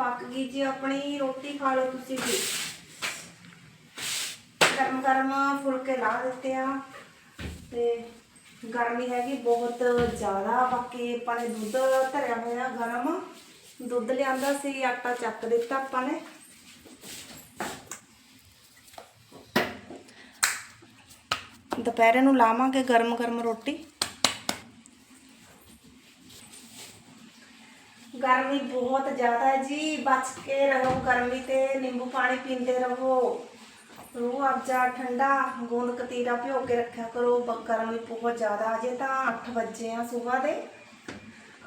ਪੱਕ ਗਈ ਜੀ, ਆਪਣੀ ਰੋਟੀ ਖਾ ਲਓ ਤੁਸੀਂ ਵੀ ਗਰਮ ਗਰਮ ਫੁਲਕੇ ਲਾ ਦਿੱਤੇ ਆ ਤੇ ਗਰਮੀ ਹੈਗੀ ਬਹੁਤ ਜ਼ਿਆਦਾ, ਬਾਕੀ ਆਪਾਂ ਨੇ ਦੁੱਧ ਧਰਿਆ ਹੋਇਆ ਗਰਮ। ਦੁੱਧ ਲਿਆਂਦਾ ਸੀ, ਆਟਾ ਚੱਕ ਦਿੱਤਾ ਆਪਾਂ ਨੇ। ਦੁਪਹਿਰੇ ਨੂੰ ਲਾਵਾਂਗੇ ਗਰਮ ਗਰਮ ਰੋਟੀ। ਗਰਮੀ ਬਹੁਤ ਜ਼ਿਆਦਾ ਹੈ ਜੀ, ਬਚ ਕੇ ਰਹੋ ਗਰਮੀ ਤੇ, ਨਿੰਬੂ ਪਾਣੀ ਪੀਂਦੇ ਰਹੋ। ਰੂਹ ਅਫਜ਼ਾ ਠੰਡਾ, ਗੂੰਦ ਕਤੀਰਾ ਭਿਓ ਕੇ ਰੱਖਿਆ ਕਰੋ। ਗਰਮੀ ਬਹੁਤ ਜ਼ਿਆਦਾ ਅਜੇ ਤਾਂ 8 ਵਜੇ ਆ ਸਵੇਰ ਦੇ।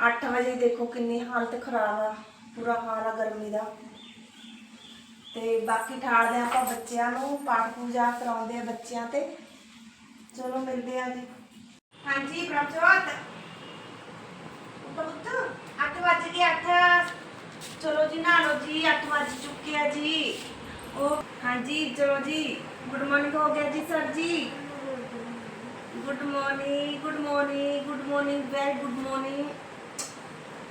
8 ਵਜੇ ਦੇਖੋ ਕਿੰਨੀ ਹਾਲਤ ਖਰਾਬ ਆ ਬੁਰਾ ਹਾਲ ਆ ਗਰਮੀ ਦਾ। ਤੇ ਬਾਕੀ ਠਾਲਦੇ ਆ ਆਪਾਂ ਬੱਚਿਆਂ ਨੂੰ, ਪਾਠ ਪੂਜਾ ਕਰਾਉਂਦੇ ਆ ਬੱਚਿਆਂ ਤੇ। ਚਲੋ ਮਿਲਦੇ ਆ ਜੀ। ਹਾਂਜੀ, ਪ੍ਰਭਜੋਤ। ਵੱਜ ਗਏ 8 ਚਲੋ ਜੀ, ਨਹਾ ਲਓ ਜੀ 8 ਵੱਜ ਚੁੱਕੇ ਆ ਜੀ। ਉਹ ਹਾਂਜੀ, ਚਲੋ ਜੀ ਗੁੱਡ ਮਾਰਨਿੰਗ ਹੋ ਗਿਆ ਜੀ ਸਰ ਜੀ। Good morning good morning good morning very good morning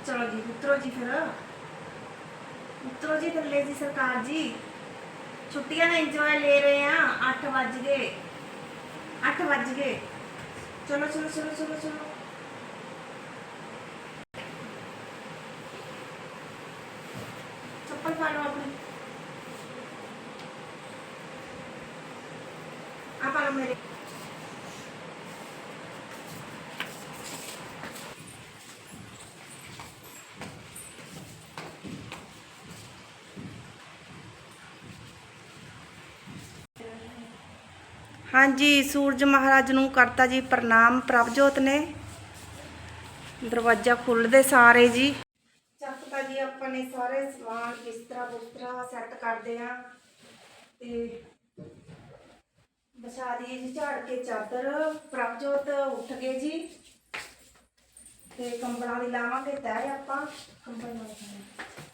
ਚਲੋ ਜੀ, ਉਤਰੋ ਜੀ ਫਿਰ। ਉਤਰੋ ਜੀ ਥੱਲੇ ਜੀ ਸਰਕਾਰ ਜੀ। ਛੁੱਟੀਆਂ ਦਾ ਇੰਜੋਏ ਲੈ ਰਹੇ ਆ 8 ਵੱਜ ਗਏ। 8 ਵੱਜ ਗਏ। ਚਲੋ ਚਲੋ ਚਲੋ ਚਲੋ ਚਲੋ ਚੱਪਲ ਪਾ ਲਓ ਆਪਣੀ ਆ ਪਾ ਲਓ ਮੇਰੇ ਹਾਂਜੀ, ਸੂਰਜ ਮਹਾਰਾਜ ਨੂੰ ਕਰਤਾ ਜੀ ਪ੍ਰਣਾਮ, ਪ੍ਰਭਜੋਤ ਨੇ। ਦਰਵਾਜ਼ਾ ਖੁੱਲਦੇ ਸਾਰੇ ਜੀ। ਚੱਕਤਾ ਜੀ ਆਪਾਂ ਨੇ ਸਾਰੇ ਸਮਾਨ ਬਿਸਤਰਾ ਬੁਸਤਰਾ ਸੈੱਟ ਕਰਦੇ ਆ ਤੇ ਵਿਛਾ ਦੀ ਜੀ ਝਾੜ ਕੇ ਚਾਦਰ। ਪ੍ਰਭਜੋਤ ਉੱਠ ਗਏ ਜੀ। ਤੇ ਕੰਬਲਾਂ ਦੀ ਲਾਵਾਂਗੇ ਤੈਅ ਆਪਾਂ। ਕੰਬਲ ਲਾਵਾਂਗੇ।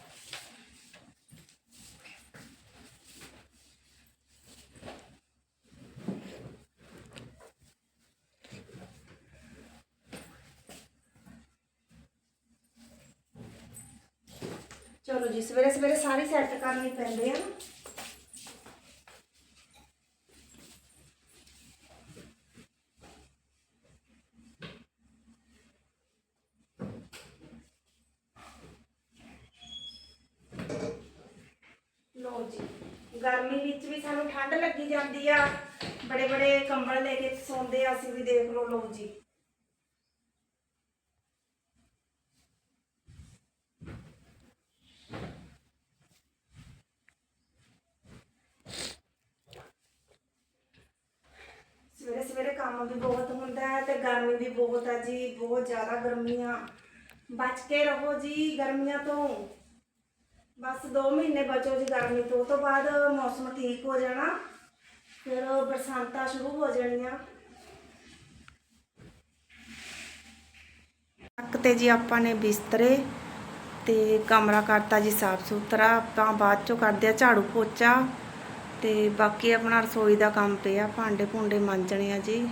ਚਲੋ ਜੀ, ਸਵੇਰੇ ਸਵੇਰੇ ਸਾਰੀ ਸੈੱਟ ਕਰਨੀ ਪੈਂਦੇ ਆ ਲੋ ਜੀ, ਗਰਮੀ ਵਿੱਚ ਵੀ ਸਾਨੂੰ ਠੰਡ ਲੱਗੀ ਜਾਂਦੀ ਆ। ਬੜੇ ਬੜੇ ਕੰਬਲ ਲੈ ਕੇ ਸੌਂਦੇ ਆ ਅਸੀਂ ਵੀ, ਦੇਖ ਲਓ ਲੋ ਜੀ ਸਵੇਰੇ ਸਵੇਰੇ ਕੰਮ ਵੀ ਬਹੁਤ ਹੁੰਦਾ ਹੈ ਤੇ ਗਰਮੀ ਵੀ ਬਹੁਤ ਹੈ ਜੀ, ਬਹੁਤ ਜ਼ਿਆਦਾ ਗਰਮੀਆਂ। ਬਚ ਕੇ ਰਹੋ ਜੀ ਗਰਮੀਆਂ ਤੋਂ। ਬਸ 2 ਮਹੀਨੇ ਬਚੋ ਜੀ ਗਰਮੀ ਤੋਂ, ਉਹ ਤੋਂ ਬਾਅਦ ਮੌਸਮ ਠੀਕ ਹੋ ਜਾਣਾ, ਫਿਰ ਬਰਸਾਤਾਂ ਸ਼ੁਰੂ ਹੋ ਜਾਣੀਆਂ। ਤੱਕ ਤੇ ਜੀ ਆਪਾਂ ਨੇ ਬਿਸਤਰੇ ਤੇ ਕਮਰਾ ਕਰਤਾ ਜੀ ਸਾਫ਼ ਸੁਥਰਾ ਆਪਾਂ ਬਾਅਦ ਚੋਂ ਕਰਦੇ ਆ ਝਾੜੂ ਪੋਚਾ ਤੇ ਬਾਕੀ ਆਪਣਾ ਰਸੋਈ ਦਾ ਕੰਮ ਪਿਆ ਭਾਂਡੇ ਭੁੰਡੇ ਮਾਂਜਣੇ ਆ ਜੀ।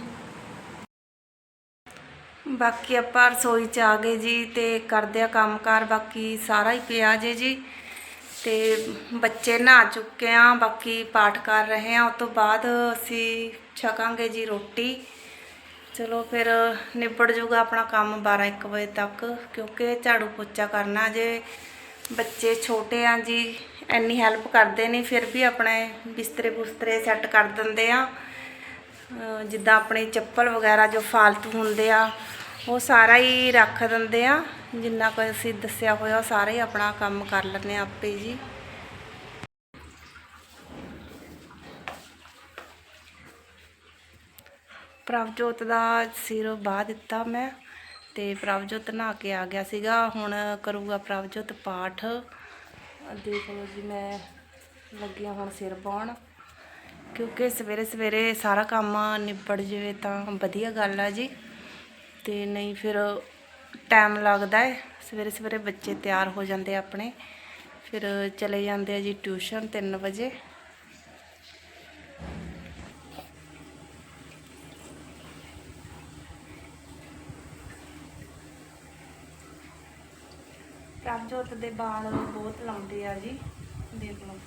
ਬਾਕੀ ਆਪਾਂ ਰਸੋਈ ਚ ਆ ਗਏ ਜੀ ਤੇ ਕਰਦੇ ਆ ਕੰਮਕਾਰ, ਬਾਕੀ ਸਾਰਾ ਹੀ ਪਿਆ ਜੇ ਜੀ। ਤੇ ਬੱਚੇ ਨਹਾ ਚੁੱਕੇ ਆ, ਬਾਕੀ ਪਾਠ ਕਰ ਰਹੇ ਆ ਉਸ ਤੋਂ ਬਾਅਦ ਅਸੀਂ ਛਕਾਂਗੇ ਜੀ ਰੋਟੀ। ਚਲੋ ਫਿਰ ਨਿਬੜ ਜੂਗਾ ਆਪਣਾ ਕੰਮ 12 1 ਵਜੇ ਤੱਕ, ਕਿਉਂਕਿ ਝਾੜੂ ਪੋਚਾ ਕਰਨਾ ਜੇ। ਬੱਚੇ ਛੋਟੇ ਆ ਜੀ, ਇੰਨੀ ਹੈਲਪ ਕਰਦੇ ਨਹੀਂ ਫਿਰ ਵੀ ਆਪਣੇ ਬਿਸਤਰੇ ਬੁਸਤਰੇ ਸੈੱਟ ਕਰ ਦਿੰਦੇ ਆ। ਜਿੱਦਾਂ ਆਪਣੀ ਚੱਪਲ ਵਗੈਰਾ ਜੋ ਫਾਲਤੂ ਹੁੰਦੇ ਆ, ਉਹ ਸਾਰਾ ਹੀ ਰੱਖ ਦਿੰਦੇ ਆ। ਜਿੰਨਾ ਕੁ ਅਸੀਂ ਦੱਸਿਆ ਹੋਇਆ, ਉਹ ਸਾਰਾ ਹੀ ਆਪਣਾ ਕੰਮ ਕਰ ਲੈਂਦੇ ਆ ਆਪੇ ਜੀ। ਪ੍ਰਭਜੋਤ ਦਾ ਸਿਰ ਬਾਹ ਦਿੱਤਾ ਮੈਂ। ਤੇ ਪ੍ਰਭਜੋਤ ਨਹਾ ਕੇ ਆ ਗਿਆ ਸੀਗਾ। ਹੁਣ ਕਰੂਗਾ ਪ੍ਰਭਜੋਤ ਪਾਠ। ਆਹ ਦੇਖ ਲਓ ਜੀ, ਮੈਂ ਲੱਗੀਆਂ ਹੁਣ ਸਿਰ ਬਾਉਣ ਕਿਉਂਕਿ ਸਵੇਰੇ ਸਵੇਰੇ ਸਾਰਾ ਕੰਮ ਨਿਬੜ ਜਾਵੇ ਤਾਂ ਵਧੀਆ ਗੱਲ ਆ ਜੀ। ਤੇ ਨਹੀਂ ਫਿਰ ਟਾਈਮ ਲੱਗਦਾ ਹੈ ਸਵੇਰੇ ਸਵੇਰੇ ਬੱਚੇ ਤਿਆਰ ਹੋ ਜਾਂਦੇ ਆਪਣੇ। ਫਿਰ ਚਲੇ ਜਾਂਦੇ ਆ ਜੀ ਟਿਊਸ਼ਨ 3 ਵਜੇ। ਪ੍ਰਭਜੋਤ ਦੇ ਵਾਲ ਬਹੁਤ ਲੰਬੇ ਆ ਜੀ, ਦੇਖ ਲਓ।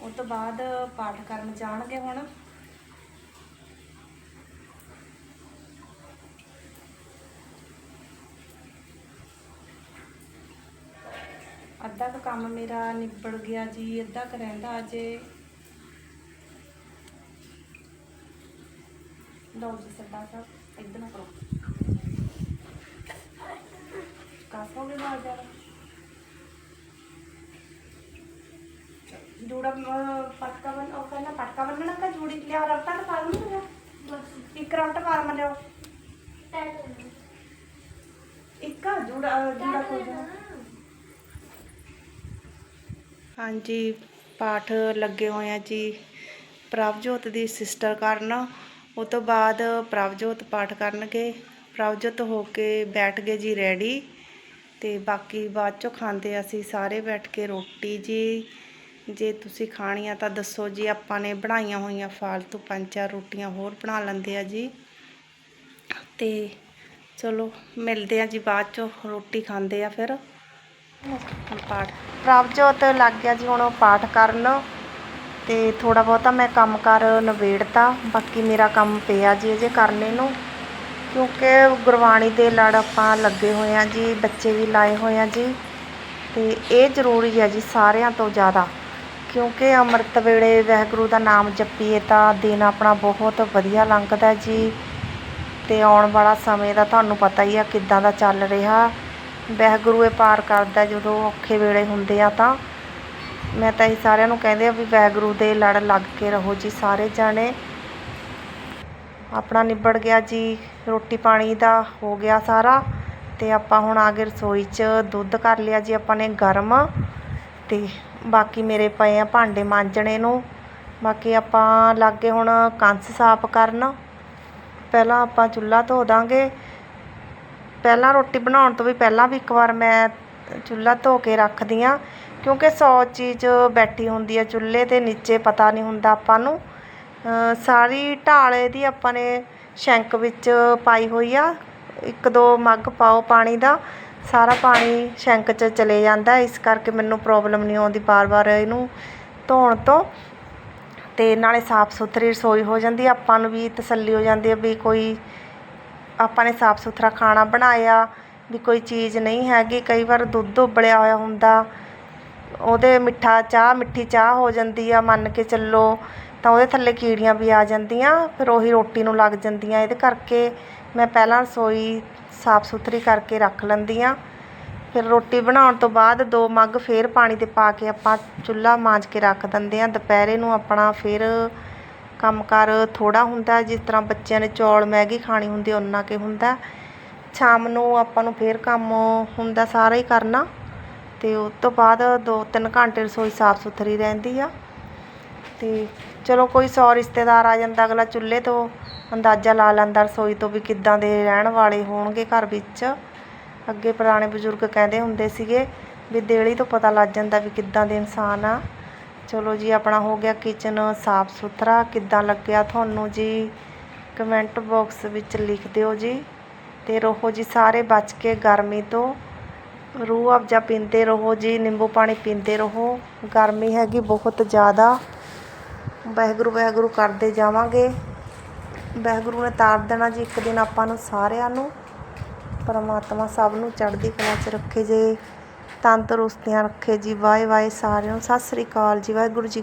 ਉਹ ਤੋਂ ਬਾਅਦ ਪਾਠ ਕਰਨ ਜਾਣਗੇ ਹੁਣ। ਅੱਧਾ ਕੁ ਕੰਮ ਮੇਰਾ ਨਿਬੜ ਗਿਆ ਜੀ, ਅੱਧਾ ਕੁ ਰਹਿੰਦਾ ਅਜੇ। ਲਓ ਜੀ, ਸਰਦਾਰ ਸਾਹਿਬ ਇੱਧਰ ਨੂੰ ਕਰੋ ਕਾਸੋਗੇ ਬਾਹਰ ਜਾ ਜੂੜਾ ਅਹ, ਪਟਕਾ ਬਨ ਉਹ ਕਹਿੰਦਾ ਪਟਕਾ ਬੰਨਣਾ ਕਿ ਜੂੜੀ ਲਿਆ ਰਫਤਾ ਤੇ ਪਾ ਲੂੰਗਾ ਇੱਕ ਰਫਟ ਪਾ ਮੈਂ ਲਿਓ ਇੱਕ ਆ ਜੂੜਾ ਜੂੜਾ ਖੋਲ ਹਾਂਜੀ ਪਾਠ ਲੱਗੇ ਹੋਏ ਆ ਜੀ। ਪ੍ਰਭਜੋਤ ਦੀ ਸਿਸਟਰ ਕਰਨ। ਉਹ ਤੋਂ ਬਾਅਦ ਪ੍ਰਭਜੋਤ ਪਾਠ ਕਰਨਗੇ। ਪ੍ਰਭਜੋਤ ਹੋ ਕੇ ਬੈਠ ਗਏ ਜੀ ਰੈਡੀ ਤੇ ਬਾਕੀ ਬਾਅਦ ਚੋਂ ਖਾਂਦੇ ਅਸੀਂ ਸਾਰੇ ਬੈਠ ਕੇ ਰੋਟੀ ਜੀ। ਜੇ ਤੁਸੀਂ ਖਾਣੀ ਆ ਤਾਂ ਦੱਸੋ ਜੀ, ਆਪਾਂ ਨੇ ਬਣਾਈਆਂ ਹੋਈਆਂ ਫਾਲਤੂ ਪੰਜ ਚਾਰ ਰੋਟੀਆਂ ਹੋਰ ਬਣਾ ਲੈਂਦੇ ਆ ਜੀ। ਤੇ ਚਲੋ, ਮਿਲਦੇ ਆ ਜੀ ਬਾਅਦ ਚੋਂ, ਰੋਟੀ ਖਾਂਦੇ ਆ ਫਿਰ। ਹੁਣ ਪਾਠ। ਪ੍ਰਭਜੋਤ ਲੱਗ ਗਿਆ ਜੀ, ਹੁਣ ਉਹ ਪਾਠ ਕਰਨ। ਤੇ ਥੋੜਾ ਬਹੁਤਾ ਮੈਂ ਕੰਮ ਕਰ ਨਵੇੜਤਾ ਬਾਕੀ ਮੇਰਾ ਕੰਮ ਪਿਆ ਜੀ ਅਜੇ ਕਰਨੇ ਨੂੰ। ਕਿਉਂਕਿ ਗੁਰਬਾਣੀ ਦੇ ਲੜ ਆਪਾਂ ਲੱਗੇ ਹੋਏ ਹਾਂ ਜੀ, ਬੱਚੇ ਵੀ ਲਾਏ ਹੋਏ ਆ ਜੀ। ਅਤੇ ਇਹ ਜ਼ਰੂਰੀ ਹੈ ਜੀ ਸਾਰਿਆਂ ਤੋਂ ਜ਼ਿਆਦਾ, ਕਿਉਂਕਿ ਅੰਮ੍ਰਿਤ ਵੇਲੇ ਵਾਹਿਗੁਰੂ ਦਾ ਨਾਮ ਜਪੀਏ ਤਾਂ ਦਿਨ ਆਪਣਾ ਬਹੁਤ ਵਧੀਆ ਲੰਘਦਾ ਜੀ। ਅਤੇ ਆਉਣ ਵਾਲਾ ਸਮੇਂ ਦਾ ਤੁਹਾਨੂੰ ਪਤਾ ਹੀ ਆ ਕਿੱਦਾਂ ਦਾ ਚੱਲ ਰਿਹਾ। ਵਾਹਿਗੁਰੂ ਇਹ ਪਾਰ ਕਰਦਾ ਜਦੋਂ ਔਖੇ ਵੇਲੇ ਹੁੰਦੇ ਆ ਤਾਂ। ਮੈਂ ਤਾਂ ਇਹ ਸਾਰਿਆਂ ਨੂੰ ਕਹਿੰਦੇ ਆ ਵੀ ਵਾਹਿਗੁਰੂ ਦੇ ਲੜ ਲੱਗ ਕੇ ਰਹੋ ਜੀ ਸਾਰੇ ਜਾਣੇ। ਆਪਣਾ ਨਿਬੜ ਗਿਆ ਜੀ, ਰੋਟੀ ਪਾਣੀ ਦਾ ਹੋ ਗਿਆ ਸਾਰਾ ਅਤੇ ਆਪਾਂ ਹੁਣ ਆ ਗਏ ਰਸੋਈ 'ਚ, ਦੁੱਧ ਕਰ ਲਿਆ ਜੀ ਆਪਾਂ ਨੇ ਗਰਮ ਅਤੇ ਬਾਕੀ ਮੇਰੇ ਪਏ ਆ ਭਾਂਡੇ ਮਾਂਜਣੇ ਨੂੰ। ਬਾਕੀ ਆਪਾਂ ਲੱਗੇ ਹੁਣ ਕੰਸ ਸਾਫ਼ ਕਰਨ। ਪਹਿਲਾਂ ਆਪਾਂ ਚੁੱਲ੍ਹਾ ਧੋ ਦਾਂਗੇ। ਪਹਿਲਾਂ ਰੋਟੀ ਬਣਾਉਣ ਤੋਂ ਵੀ ਪਹਿਲਾਂ ਵੀ ਇੱਕ ਵਾਰ ਮੈਂ ਚੁੱਲ੍ਹਾ ਧੋ ਕੇ ਰੱਖਦੀ ਹਾਂ ਕਿਉਂਕਿ ਸੌ ਚੀਜ਼ ਬੈਠੀ ਹੁੰਦੀ ਹੈ ਚੁੱਲ੍ਹੇ ਦੇ ਨੀਚੇ ਪਤਾ ਨਹੀਂ ਹੁੰਦਾ ਆਪਾਂ ਨੂੰ। ਸਾਰੀ ਢਾਲ ਇਹਦੀ ਆਪਾਂ ਨੇ ਸ਼ੈਂਕ ਵਿੱਚ ਪਾਈ ਹੋਈ ਆ। ਇੱਕ ਦੋ ਮੱਗ ਪਾਓ ਪਾਣੀ ਦਾ, ਸਾਰਾ ਪਾਣੀ ਸ਼ੈਂਕ 'ਚ ਚਲੇ ਜਾਂਦਾ। ਇਸ ਕਰਕੇ ਮੈਨੂੰ ਪ੍ਰੋਬਲਮ ਨਹੀਂ ਆਉਂਦੀ ਵਾਰ ਵਾਰ ਇਹਨੂੰ ਧੋਣ ਤੋਂ। ਅਤੇ ਨਾਲੇ ਸਾਫ਼ ਸੁਥਰੀ ਰਸੋਈ ਹੋ ਜਾਂਦੀ ਆਪਾਂ ਨੂੰ ਵੀ ਤਸੱਲੀ ਹੋ ਜਾਂਦੀ ਹੈ ਵੀ ਕੋਈ ਆਪਾਂ ਨੇ ਸਾਫ਼ ਸੁਥਰਾ ਖਾਣਾ ਬਣਾਇਆ, ਵੀ ਕੋਈ ਚੀਜ਼ ਨਹੀਂ ਹੈਗੀ। ਕਈ ਵਾਰ ਦੁੱਧ ਉਬਲਿਆ ਹੋਇਆ ਹੁੰਦਾ, ਉਹਦੇ ਮਿੱਠਾ ਚਾਹ, ਮਿੱਠੀ ਚਾਹ ਹੋ ਜਾਂਦੀ ਆ। ਮੰਨ ਕੇ ਚੱਲੋ ਤਾਂ ਉਹਦੇ ਥੱਲੇ ਕੀੜੀਆਂ ਵੀ ਆ ਜਾਂਦੀਆਂ, ਫਿਰ ਉਹੀ ਰੋਟੀ ਨੂੰ ਲੱਗ ਜਾਂਦੀਆਂ। ਇਹਦੇ ਕਰਕੇ ਮੈਂ ਪਹਿਲਾਂ ਰਸੋਈ ਸਾਫ਼ ਸੁਥਰੀ ਕਰਕੇ ਰੱਖ ਲੈਂਦੀ ਹਾਂ। ਫਿਰ ਰੋਟੀ ਬਣਾਉਣ ਤੋਂ ਬਾਅਦ ਦੋ ਮੱਗ ਫਿਰ ਪਾਣੀ ਦੇ ਪਾ ਕੇ ਆਪਾਂ ਚੁੱਲ੍ਹਾ ਮਾਂਜ ਕੇ ਰੱਖ ਦਿੰਦੇ ਹਾਂ। ਦੁਪਹਿਰੇ ਨੂੰ ਆਪਣਾ ਫਿਰ ਕੰਮਕਾਰ ਥੋੜ੍ਹਾ ਹੁੰਦਾ, ਜਿਸ ਤਰ੍ਹਾਂ ਬੱਚਿਆਂ ਨੇ ਚੌਲ, ਮੈਗੀ ਖਾਣੀ ਹੁੰਦੀ ਉਹਨਾਂ ਕੇ ਹੁੰਦਾ। ਸ਼ਾਮ ਨੂੰ ਆਪਾਂ ਨੂੰ ਫਿਰ ਕੰਮ ਹੁੰਦਾ ਸਾਰਾ ਹੀ ਕਰਨਾ। ਅਤੇ ਉਸ ਤੋਂ ਬਾਅਦ 2-3 ਘੰਟੇ ਰਸੋਈ ਸਾਫ਼ ਸੁਥਰੀ ਰਹਿੰਦੀ ਆ। ਅਤੇ ਚਲੋ ਕੋਈ ਸੌ ਰਿਸ਼ਤੇਦਾਰ ਆ ਜਾਂਦਾ, ਅਗਲਾ ਚੁੱਲ੍ਹੇ ਤੋਂ ਅੰਦਾਜ਼ਾ ਲਾ ਲੈਂਦਾ ਰਸੋਈ ਤੋਂ ਵੀ ਕਿੱਦਾਂ ਦੇ ਰਹਿਣ ਵਾਲੇ ਹੋਣਗੇ ਘਰ ਵਿੱਚ। ਅੱਗੇ ਪੁਰਾਣੇ ਬਜ਼ੁਰਗ ਕਹਿੰਦੇ ਹੁੰਦੇ ਸੀਗੇ ਵੀ ਦੇਲੀ ਤੋਂ ਪਤਾ ਲੱਗ ਜਾਂਦਾ ਵੀ ਕਿੱਦਾਂ ਦੇ ਇਨਸਾਨ ਆ। ਚਲੋ ਜੀ, ਆਪਣਾ ਹੋ ਗਿਆ ਕਿਚਨ ਸਾਫ਼ ਸੁਥਰਾ। ਕਿੱਦਾਂ ਲੱਗਿਆ ਤੁਹਾਨੂੰ ਜੀ? ਕਮੈਂਟ ਬਾਕਸ ਵਿੱਚ ਲਿਖ ਦਿਓ ਜੀ। ਤੇ ਰਹੋ ਜੀ ਸਾਰੇ ਬਚ ਕੇ ਗਰਮੀ ਤੋਂ। ਰੂਹ ਅਫਜਾ ਪੀਂਦੇ ਰਹੋ ਜੀ, ਨਿੰਬੂ ਪਾਣੀ ਪੀਂਦੇ ਰਹੋ। ਗਰਮੀ ਹੈਗੀ ਬਹੁਤ ਜ਼ਿਆਦਾ। ਵਾਹਿਗੁਰੂ ਵਾਹਿਗੁਰੂ ਕਰਦੇ ਜਾਵਾਂਗੇ। ਵਾਹਿਗੁਰੂ ਨੇ ਤਾਰ ਦੇਣਾ ਜੀ ਇੱਕ ਦਿਨ ਆਪਾਂ ਨੂੰ ਸਾਰਿਆਂ ਨੂੰ। ਪਰਮਾਤਮਾ ਸਭ ਨੂੰ ਚੜ੍ਹਦੀ ਕਲਾ 'ਚ ਰੱਖੇ ਜੇ। ਤੰਦਰੁਸਤੀਆਂ ਰੱਖੇ ਜੀ। ਵਾਏ ਵਾਏ ਸਾਰਿਆਂ ਨੂੰ। ਸਤਿ ਸ੍ਰੀ ਅਕਾਲ ਜੀ। ਵਾਹਿਗੁਰੂ ਜੀ